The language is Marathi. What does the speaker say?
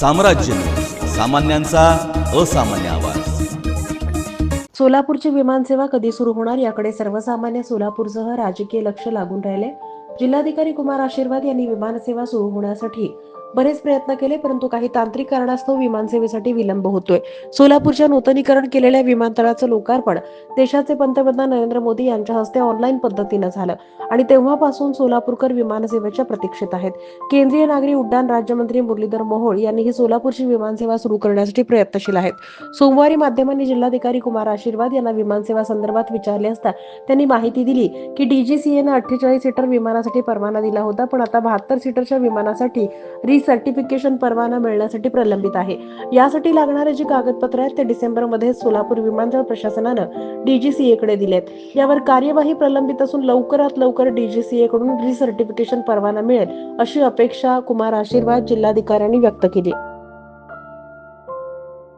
साम्राज्य सामान्यांचा असामान्य आवाज. सोलापूरची विमानसेवा कधी सुरू होणार याकडे सर्वसामान्य सोलापूरसह राजकीय लक्ष लागून राहिले. जिल्हाधिकारी कुमार आशीर्वाद यांनी विमानसेवा सुरू होण्यासाठी बरेच प्रयत्न केले परंतु काही तांत्रिक कारणास्तव विमानसेवेसाठी विलंब होतोय. सोलापूरच्या नूतनीकरण केलेल्या विमानतळाचं लोकार्पण देशाचे पंतप्रधान नरेंद्र मोदी यांच्या हस्ते ऑनलाईन पद्धतीनं झालं आणि तेव्हापासून सोलापूरकर विमानसेवेच्या प्रतीक्षेत आहेत. केंद्रीय नागरी उड्डाण राज्यमंत्री मुरलीधर मोहोळ यांनी ही सोलापूरची विमानसेवा सुरू करण्यासाठी प्रयत्नशील आहेत. सोमवारी माध्यमांनी जिल्हाधिकारी कुमार आशीर्वाद यांना विमानसेवा संदर्भात विचारले असता त्यांनी माहिती दिली की डीजीसीएनं अठ्ठेचाळीस सीटर विमानासाठी परवाना दिला होता पण आता बहात्तर सीटरच्या विमानासाठी सर्टिफिकेशन परवाना मिळण्यासाठी प्रलंबित आहे. यासाठी लागणारे जे कागदपत्र आहेत ते डिसेंबरमध्ये सोलापूर विमानतळ प्रशासनानं डीजीसीए कडे दिलेत. यावर कार्यवाही प्रलंबित असून लवकरात लवकर डीजीसीए कडून रिसर्टिफिकेशन परवाना मिळेल अशी अपेक्षा कुमार आशीर्वाद जिल्हाधिकाऱ्यांनी व्यक्त केली.